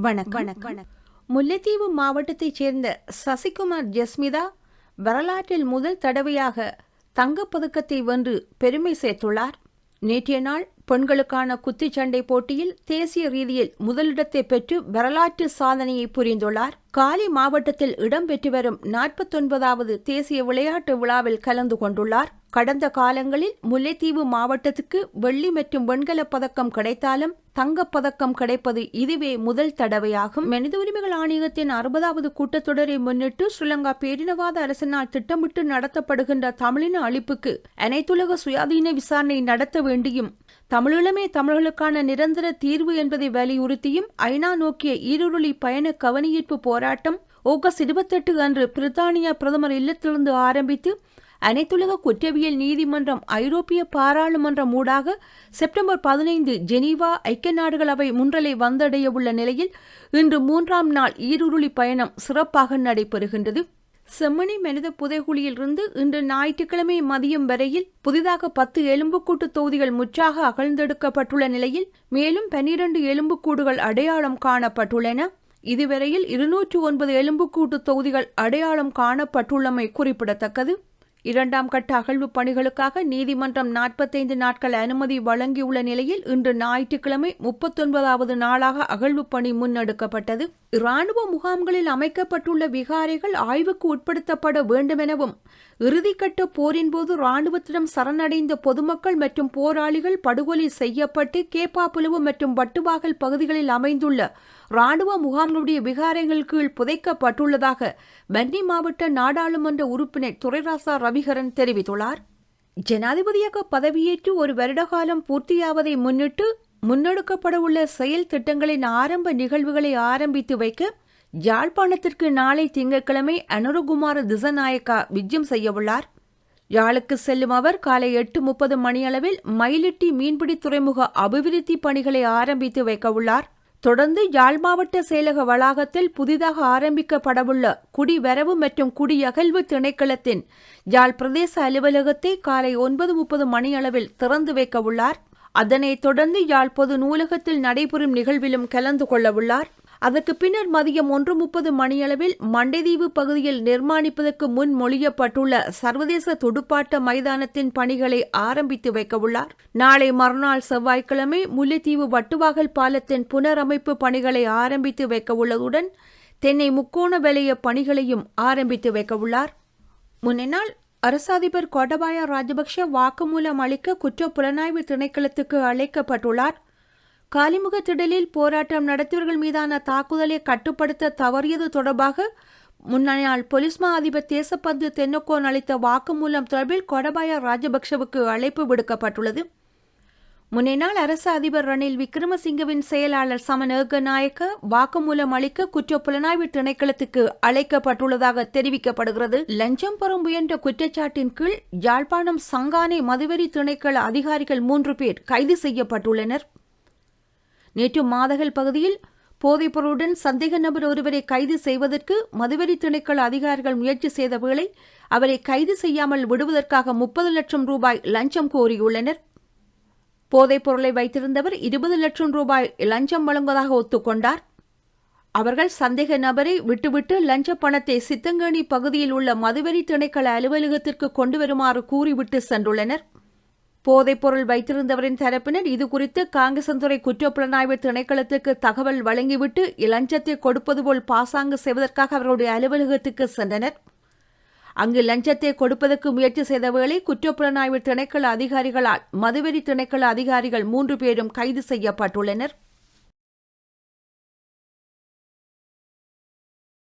வணக்கம். வணக்கம். முல்லைத்தீவு மாவட்டத்தைச் சேர்ந்த சசிகுமார் ஜஸ்மிதா வரலாற்றில் முதல் தடவையாக தங்கப்பதக்கத்தை வென்று பெருமை சேர்த்துள்ளார். நேற்றைய நாள் பெண்களுக்கான குத்துச்சண்டை போட்டியில் தேசிய ரீதியில் முதலிடத்தை பெற்று வரலாற்று சாதனையை புரிந்துள்ளார். காலி மாவட்டத்தில் இடம்பெற்று வரும் நாற்பத்தொன்பதாவது தேசிய விளையாட்டு விழாவில் கலந்து கொண்டுள்ளார். கடந்த காலங்களில் முல்லைத்தீவு மாவட்டத்துக்கு வெள்ளி மற்றும் வெண்கலப் பதக்கம் கிடைத்தாலும் தங்கப் பதக்கம் கிடைப்பது இதுவே முதல் தடவையாகும். மனித உரிமைகள் ஆணையத்தின் அறுபதாவது கூட்டத்தொடரை முன்னிட்டு ஸ்ரீலங்கா பேரினவாத அரசினால் திட்டமிட்டு நடத்தப்படுகின்ற தமிழின அழிப்புக்கு அனைத்துலக சுயாதீன விசாரணை நடத்த வேண்டியும் தமிழீழமே தமிழர்களுக்கான நிரந்தர தீர்வு என்பதை வலியுறுத்தியும் ஐநா நோக்கிய ஈருருளி பயண கவனியீர்ப்பு போராட்டம் ஆகஸ்ட் இருபத்தெட்டு அன்று பிரித்தானியா பிரதமர் இல்லத்திலிருந்து ஆரம்பித்து அனைத்துலக குற்றவியல் நீதிமன்றம் ஐரோப்பிய பாராளுமன்றம் ஊடாக செப்டம்பர் பதினைந்து ஜெனீவா ஐக்கிய நாடுகள் அவை முன்றலை வந்தடைய உள்ள நிலையில் இன்று மூன்றாம் நாள் ஈருருளி பயணம் சிறப்பாக நடைபெறுகின்றது. செம்மணி மனித புதைகுழியிலிருந்து இன்று ஞாயிற்றுக்கிழமை மதியம் வரையில் புதிதாக பத்து எலும்புக்கூட்டு தொகுதிகள் முற்றாக அகழ்ந்தெடுக்கப்பட்டுள்ள நிலையில் மேலும் பனிரண்டு எலும்புக்கூடுகள் அடையாளம் காணப்பட்டுள்ளன. இதுவரையில் இருநூற்று ஒன்பது எலும்புக்கூட்டு தொகுதிகள் அடையாளம் காணப்பட்டுள்ளமை குறிப்பிடத்தக்கது. இரண்டாம் கட்ட அகழ்வு பணிகளுக்காக நீதிமன்றம் நாற்பத்தைந்து நாட்கள் அனுமதி வழங்கியுள்ள நிலையில் இன்று ஞாயிற்றுக்கிழமை முப்பத்தொன்பதாவது நாளாக அகழ்வு பணி முன்னெடுக்கப்பட்டது. இராணுவ முகாம்களில் அமைக்கப்பட்டுள்ள விகாரைகள் ஆய்வுக்கு உட்படுத்தப்பட வேண்டுமெனவும் இறுதிக்கட்ட போரின் போது இராணுவத்திடம் சரணடைந்த பொதுமக்கள் மற்றும் போராளிகள் படுகொலை செய்யப்பட்டு கேப்பாப்புலவு மற்றும் வட்டுவாகல் பகுதிகளில் அமைந்துள்ள இராணுவ முகாம்களுடைய விகாரங்கள் கீழ் புதைக்கப்பட்டுள்ளதாக வன்னி மாவட்ட நாடாளுமன்ற உறுப்பினர் துரைராசா ரவிகரன் தெரிவித்துள்ளார். ஜனாதிபதியாக பதவியேற்று ஒரு வருடகாலம் பூர்த்தியாவதை முன்னிட்டு முன்னெடுக்கப்படவுள்ள செயல் திட்டங்களின் ஆரம்ப நிகழ்வுகளை ஆரம்பித்து வைக்க யாழ்ப்பாணத்திற்கு நாளை திங்கட்கிழமை அனுரகுமார திசநாயக்கா விஜயம் செய்யவுள்ளார். யாழுக்கு செல்லும் அவர் காலை எட்டு முப்பது மணியளவில் மயிலிட்டி மீன்பிடி துறைமுக அபிவிருத்தி பணிகளை ஆரம்பித்து வைக்கவுள்ளார். தொடர்ந்து யாழ் மாவட்ட செயலக வளாகத்தில் புதிதாக ஆரம்பிக்கப்படவுள்ள குடிவரவு மற்றும் குடியகழ்வு திணைக்களத்தின் யாழ் பிரதேச அலுவலகத்தை காலை ஒன்பது முப்பது மணியளவில் திறந்து வைக்கவுள்ளார். அதனைத் தொடர்ந்து யாழ் பொது நூலகத்தில் நடைபெறும் நிகழ்விலும் கலந்து கொள்ளவுள்ளார். அதற்கு பின்னர் மதியம் ஒன்று முப்பது மணியளவில் மண்டைதீவு பகுதியில் நிர்மாணிப்பதற்கு முன் மொழியப்பட்டுள்ள சர்வதேச துடுப்பாட்ட மைதானத்தின் பணிகளை ஆரம்பித்து வைக்கவுள்ளார். நாளை மறுநாள் செவ்வாய்க்கிழமை முல்லைத்தீவு வட்டுவாகல் பாலத்தின் புனரமைப்பு பணிகளை ஆரம்பித்து வைக்கவுள்ளதுடன் தென்னை முக்கோண வலய பணிகளையும் ஆரம்பித்து வைக்கவுள்ளார். முன்னினால் அரசாதிபர் கோட்டபாய ராஜபக்ஷ வாக்குமூலம் அளிக்க குற்ற புலனாய்வு திணைக்களத்துக்கு அழைக்கப்பட்டுள்ளார். காலிமுக திடலில் போராட்டம் நடத்தியவர்கள் மீதான தாக்குதலை கட்டுப்படுத்த தவறியது தொடர்பாக முன்னாள் போலீஸ் மா அதிபர் தேசப்பந்து தென்னக்கோன் அளித்த வாக்குமூலம் தொடர்பில் கொடபாய ராஜபக்ஷவுக்கு அழைப்பு விடுக்கப்பட்டுள்ளது. முன்னினால் அரசு அதிபர் ரணில் விக்ரமசிங்கவின் செயலாளர் சமநேக நாயக்க வாக்குமூலம் அளிக்க குற்ற புலனாய்வு திணைக்களத்துக்கு அழைக்கப்பட்டுள்ளதாக தெரிவிக்கப்படுகிறது. லஞ்சம் பெறும் முயன்ற குற்றச்சாட்டின் கீழ் யாழ்ப்பாணம் சங்கானை மதுவெறி திணைக்கள அதிகாரிகள் மூன்று பேர் கைது செய்யப்பட்டுள்ளனர். நேற்று மாதகல் பகுதியில் போதைப்பொருளுடன் சந்தேக நபர் ஒருவரை கைது செய்வதற்கு மதுவெறி திணைக்கள அதிகாரிகள் முயற்சி செய்த வேளை அவரை கைது செய்யாமல் விடுவதற்காக முப்பது லட்சம் ரூபாய் லஞ்சம் கோரியுள்ளனர். போதைப்பொருளை வைத்திருந்தவர் இருபது லட்சம் ரூபாய் லஞ்சம் வழங்குவதாக ஒத்துக்கொண்டார். அவர்கள் சந்தேக நபரை விட்டுவிட்டு லஞ்ச பணத்தை சித்தங்கேணி பகுதியில் உள்ள மதுவெறி திணைக்கள அலுவலகத்திற்கு கொண்டு வருமாறு கூறிவிட்டு சென்றுள்ளனர். போதைப்பொருள் வைத்திருந்தவரின் தரப்பினர் இதுகுறித்து காங்கசந்துறை குற்றப்புலனாய்வு திணைக்களத்துக்கு தகவல் வழங்கிவிட்டு இலஞ்சத்தை கொடுப்பது போல் பாசாங்கு செய்வதற்காக அவருடைய அலுவலகத்துக்கு சென்றனர். அங்கு லஞ்சத்தை கொடுப்பதற்கு முயற்சி செய்த வேளை குற்றப்புலனாய்வு திணைக்கள அதிகாரிகளால் மதுவெறி திணைக்கள அதிகாரிகள் மூன்று பேரும் கைது செய்யப்பட்டுள்ளனர்.